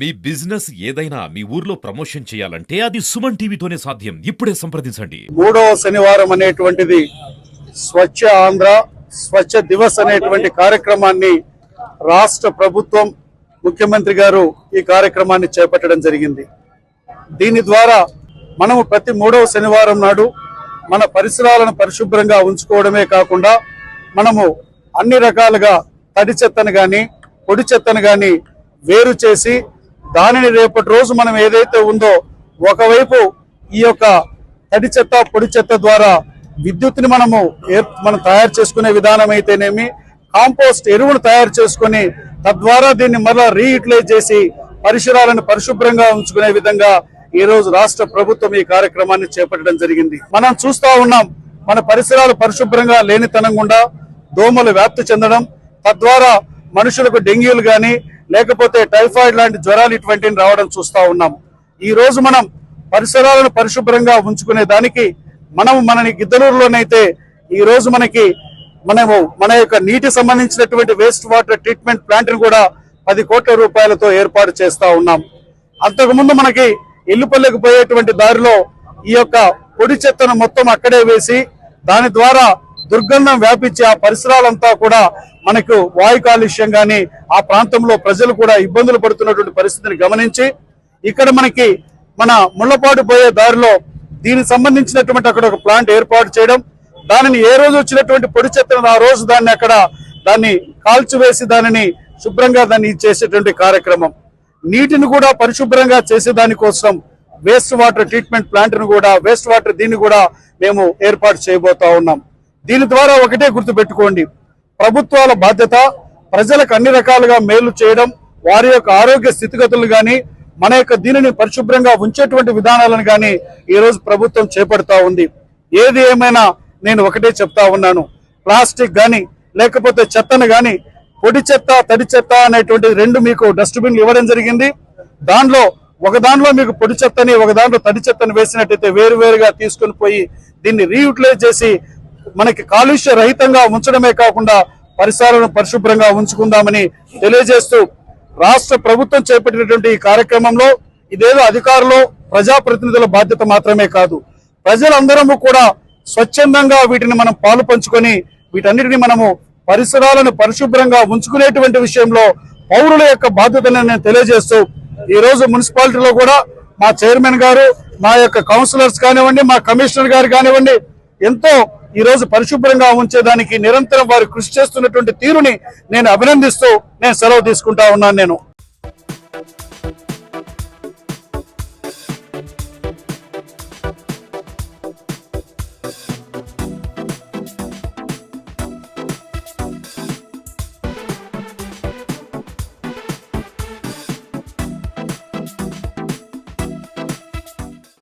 మీ business ఏదైనా మీ ఊర్లో promotion చేయాలంటే అది సుమన్ టీవీతోనే సాధ్యం. ఇప్పుడే సంప్రదించండి. మూడవ శనివారం అనేటువంటిది స్వచ్ఛ ఆంధ్ర స్వచ్ఛ దివస్ అనేటువంటి కార్యక్రమాన్ని రాష్ట్ర ప్రభుత్వం ముఖ్యమంత్రి గారు ఈ కార్యక్రమాన్ని చేపట్టడం జరిగింది. దీని ద్వారా మనము ప్రతి మూడవ శనివారం నాడు మన పరిసరాలను పరిశుభ్రంగా ఉంచుకోవడమే కాకుండా మనము అన్ని రకాలుగా తడి చెత్తను కానీ పొడి చెత్తను కానీ వేరు చేసి దానిని రేపటి రోజు మనం ఏదైతే ఉందో ఒకవైపు ఈ యొక్క తడి చెత్త పొడి చెత్త ద్వారా విద్యుత్ని మనము మనం తయారు చేసుకునే విధానం అయితేనేమి కాంపోస్ట్ ఎరువును తయారు చేసుకొని తద్వారా దీన్ని మరలా రీయూటిలైజ్ చేసి పరిసరాలను పరిశుభ్రంగా ఉంచుకునే విధంగా ఈ రోజు రాష్ట్ర ప్రభుత్వం ఈ కార్యక్రమాన్ని చేపట్టడం జరిగింది. మనం చూస్తా ఉన్నాం మన పరిసరాలు పరిశుభ్రంగా లేనితనం గుండా దోమలు వ్యాప్తి చెందడం తద్వారా మనుషులకు డెంగ్యూలు కానీ లేకపోతే టైఫాయిడ్ లాంటి జ్వరాలు ఇటువంటివి రావడం చూస్తా ఉన్నాం. ఈ రోజు మనం పరిసరాలను పరిశుభ్రంగా ఉంచుకునే దానికి మనం మనని గిద్దలూరులోనైతే ఈ రోజు మనకి మనము మన యొక్క నీటి సంబంధించినటువంటి వేస్ట్ వాటర్ ట్రీట్మెంట్ ప్లాంట్ని కూడా పది కోట్ల రూపాయలతో ఏర్పాటు చేస్తా ఉన్నాం. అంతకుముందు మనకి ఇల్లుపల్లెకు పోయేటువంటి దారిలో ఈ యొక్క పొడి చెత్తను మొత్తం అక్కడే వేసి దాని ద్వారా దుర్గంధం వ్యాపించి ఆ పరిసరాలంతా కూడా మనకు వాయు కాలుష్యం కానీ ఆ ప్రాంతంలో ప్రజలు కూడా ఇబ్బందులు పడుతున్నటువంటి పరిస్థితిని గమనించి ఇక్కడ మనకి మన ముళ్ళపాటు పోయే దారిలో దీనికి సంబంధించినటువంటి అక్కడ ఒక ప్లాంట్ ఏర్పాటు చేయడం దానిని ఏ రోజు వచ్చినటువంటి పొడి చెత్తను ఆ రోజు దాన్ని అక్కడ దాన్ని కాల్చివేసి దానిని శుభ్రంగా దాన్ని చేసేటువంటి కార్యక్రమం. నీటిని కూడా పరిశుభ్రంగా చేసే దానికోసం వేస్ట్ వాటర్ ట్రీట్మెంట్ ప్లాంట్ను కూడా వేస్ట్ వాటర్ దీన్ని కూడా మేము ఏర్పాటు చేయబోతా ఉన్నాం. దీని ద్వారా ఒకటే గుర్తుపెట్టుకోండి. ప్రభుత్వాల బాధ్యత ప్రజలకు అన్ని రకాలుగా మేలు చేయడం వారి యొక్క ఆరోగ్య స్థితిగతులు కానీ మన యొక్క దీనిని పరిశుభ్రంగా ఉంచేటువంటి విధానాలను కానీ ఈ రోజు ప్రభుత్వం చేపడతా ఉంది. ఏది ఏమైనా నేను ఒకటే చెప్తా ఉన్నాను. ప్లాస్టిక్ గాని లేకపోతే చెత్తను గాని పొడి చెత్త తడి చెత్త అనేటువంటి రెండు మీకు డస్ట్బిన్లు ఇవ్వడం జరిగింది. దానిలో ఒక దానిలో మీకు పొడి చెత్తని ఒక దాంట్లో తడి చెత్తని వేసినట్టయితే వేరు వేరుగా పోయి దీన్ని రీయూటిలైజ్ చేసి మనకి కాలుష్య రహితంగా ఉంచడమే కాకుండా పరిసరాలను పరిశుభ్రంగా ఉంచుకుందామని తెలియజేస్తూ రాష్ట్ర ప్రభుత్వం చేపట్టినటువంటి ఈ కార్యక్రమంలో ఇదేదో అధికారులు ప్రజాప్రతినిధుల బాధ్యత మాత్రమే కాదు. ప్రజలందరము కూడా స్వచ్ఛందంగా వీటిని మనం పాలు పంచుకొని వీటన్నిటిని మనము పరిసరాలను పరిశుభ్రంగా ఉంచుకునేటువంటి విషయంలో పౌరుల యొక్క బాధ్యతను నేను తెలియజేస్తూ ఈ రోజు మున్సిపాలిటీలో కూడా మా చైర్మన్ గారు మా యొక్క కౌన్సిలర్స్ కానివ్వండి మా కమిషనర్ గారు కానివ్వండి ఎంతో ఈ రోజు పరిశుభ్రంగా ఉంచేదానికి నిరంతరం వారు కృషి చేస్తున్నటువంటి తీరుని నేను అభినందిస్తూ నేను సెలవు తీసుకుంటా ఉన్నాను నేను.